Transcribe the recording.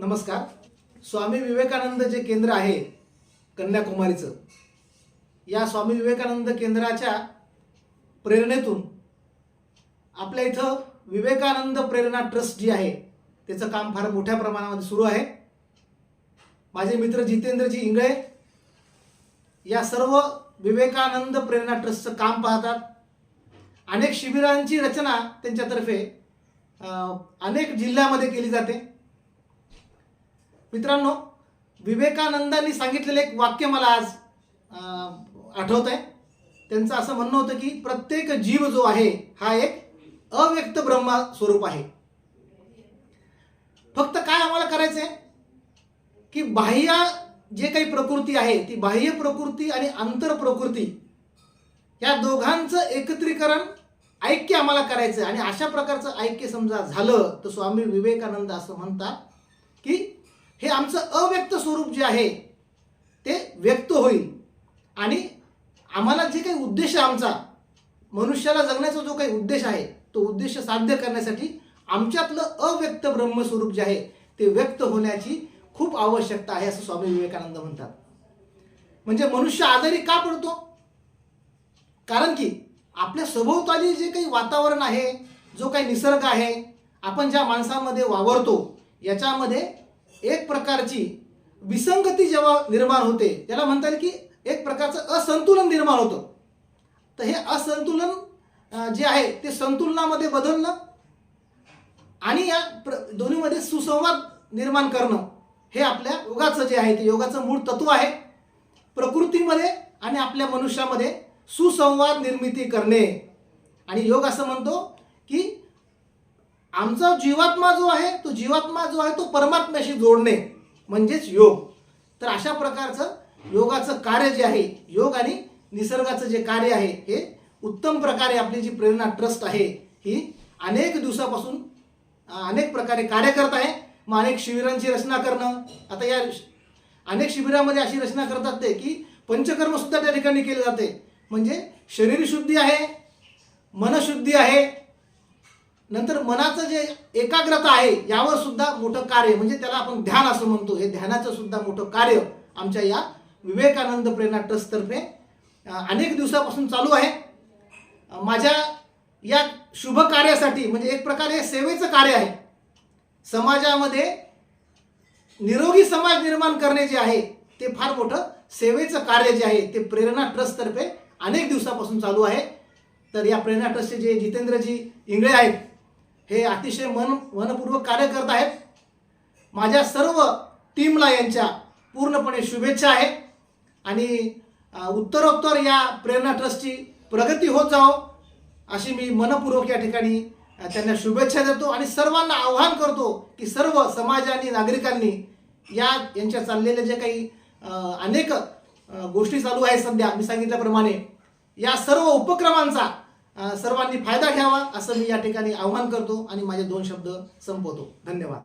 नमस्कार. स्वामी विवेकानंद जे केंद्र आहे कन्याकुमारीचं. या स्वामी विवेकानंद केंद्राच्या प्रेरणेतून आपल्या इथं विवेकानंद प्रेरणा ट्रस्ट जी आहे त्याचं काम फार मोठ्या प्रमाणामध्ये सुरू आहे. माझे मित्र जितेंद्रजी इंगळे या सर्व विवेकानंद प्रेरणा ट्रस्टचं काम पाहतात. अनेक शिबिरांची रचना त्यांच्यातर्फे अनेक जिल्ह्यामध्ये केली जाते. मित्रांनो विवेकानंदांनी सांगितलेलं एक वाक्य मला आज आठवत आहे त्यांचं असं म्हणणं होतं की प्रत्येक जीव जो आहे हा एक अव्यक्त ब्रह्मा स्वरूप आहे. फक्त काय आम्हाला करायचं आहे की बाह्य जे काही प्रकृती आहे ती बाह्य प्रकृती आणि अंतर प्रकृती या दोघांचं एकत्रीकरण ऐक्य आम्हाला करायचं आहे आणि अशा प्रकारचं ऐक्य समजा झालं तर स्वामी विवेकानंद असं म्हणतात हे आमचं अव्यक्त स्वरूप जे आहे ते व्यक्त होईल. आणि आम्हाला जे काही उद्देश आहे आमचा मनुष्याला जगण्याचा जो काही उद्देश आहे तो उद्देश साध्य करण्यासाठी आमच्यातलं अव्यक्त ब्रह्मस्वरूप जे आहे ते व्यक्त होण्याची खूप आवश्यकता आहे असं स्वामी विवेकानंद म्हणतात. म्हणजे मनुष्य आजारी का पडतो? कारण की आपल्या सभोवताली जे काही वातावरण आहे जो काही निसर्ग आहे आपण ज्या माणसामध्ये वावरतो याच्यामध्ये एक प्रकारची विसंगती जेव्हा निर्माण होते त्याला म्हणता येईल की एक प्रकारचं असंतुलन निर्माण होतं. तर हे असंतुलन जे आहे ते संतुलनामध्ये बदलणं आणि या प्र दोन्हीमध्ये सुसंवाद निर्माण करणं हे आपल्या योगाचं जे आहे ते योगाचं मूळ तत्व आहे. प्रकृतीमध्ये आणि आपल्या मनुष्यामध्ये सुसंवाद निर्मिती करणे. आणि योग असं म्हणतो की आमचा जीवात्मा जो आहे तो जीवात्मा जो आहे तो परमात्म्याशी जोडणे म्हणजेच योग. तर अशा प्रकारचं योगाचं कार्य जे आहे योग आणि निसर्गाचं जे कार्य आहे हे उत्तम प्रकारे आपली जी प्रेरणा ट्रस्ट आहे ही अनेक दिवसापासून अनेक प्रकारे कार्य करत आहे. मग अनेक शिबिरांची रचना करणं आता या अनेक शिबिरामध्ये अशी रचना करतात ते की पंचकर्मसुद्धा त्या ठिकाणी केले जाते. म्हणजे शरीर शुद्धी आहे मनशुद्धी आहे नंतर मनाचं जे एकाग्रता आहे यावर सुद्धा मोठं कार्य म्हणजे त्याला आपण ध्यान असं म्हणतो. हे ध्यानाचं सुद्धा मोठं कार्य आमच्या या विवेकानंद प्रेरणा ट्रस्टतर्फे अनेक दिवसापासून चालू आहे. माझ्या या शुभ कार्यासाठी म्हणजे एक प्रकारे हे सेवेचं कार्य आहे. समाजामध्ये निरोगी समाज निर्माण करणे जे आहे ते फार मोठं सेवेचं कार्य जे आहे ते प्रेरणा ट्रस्टतर्फे अनेक दिवसापासून चालू आहे. तर या प्रेरणा ट्रस्टचे जे जितेंद्रजी इंगळे आहेत हे अतिशय मन मनपूर्वक कार्य करत आहेत. माझ्या सर्व टीमला यांच्या पूर्णपणे शुभेच्छा आहे. आणि उत्तरोत्तर या प्रेरणा ट्रस्टची प्रगती होत जाओ अशी मी मनपूर्वक या ठिकाणी त्यांना शुभेच्छा देतो आणि सर्वांना आव्हान करतो की सर्व समाजाने नागरिकांनी या यांच्या चाललेल्या जे काही अनेक गोष्टी चालू आहेत सध्या मी सांगितल्याप्रमाणे या सर्व उपक्रमांचा सर्वांनी फायदा घ्यावा असं मी या ठिकाणी आव्हान करतो आणि माझे दोन शब्द संपवतो. धन्यवाद.